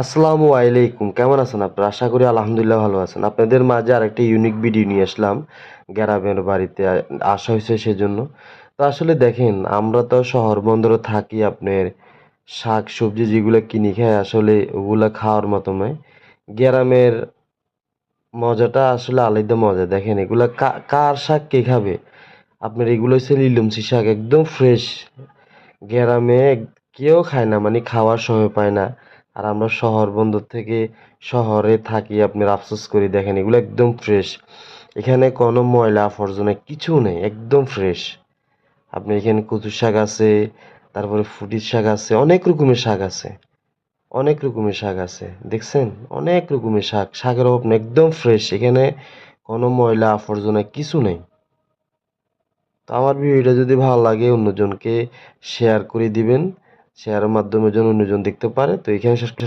আসসালামু আলাইকুম। কেমন আছেন আপনারা? আশা করি আলহামদুলিল্লাহ ভালো আছেন। আপনাদের মাঝে আরেকটা ইউনিক ভিডিও নিয়ে আসলাম। গ্রামের বাড়িতে আসা হয়েছে সেজন্য। তো আসলে দেখেন, আমরা তো শহর বন্দরে থাকি, আপনার শাক, সবজি যেগুলো কিনে খাই, আসলে ওগুলো খাওয়ার মতো নয়। গ্রামের মজাটা আসলে আলাদা মজা। দেখেন, এগুলা কার শাক কে খাবে? আপনার এগুলো হচ্ছে লিলুমসি শাক, একদম ফ্রেশ গ্রামে কেউ খায় না মানে খাওয়ার সময় পায় না। আর আমরা শহর বন্দর থেকে শহরে থাকি আপনার আফসোস করি, দেখেন এগুলো একদম ফ্রেশ এখানে কোনো ময়লা আবর্জনা কিছু নেই, একদম ফ্রেশ আপনি এখানে কচু শাক আছে, তারপরে ফুটির শাক আছে, অনেক রকমের শাক আছে। অনেক রকমের শাক আছে, দেখছেন? অনেক রকমের শাক, শাকের অভাব একদম ফ্রেশ এখানে কোনো ময়লা আবর্জনা কিছু নেই। তো আমার ভিডিওটা যদি ভালো লাগে, অন্যজনকে শেয়ার করে দিবেন। শেয়ারের মাধ্যমে যেন অন্যজন দেখতে পারে। তো এখানে শেষ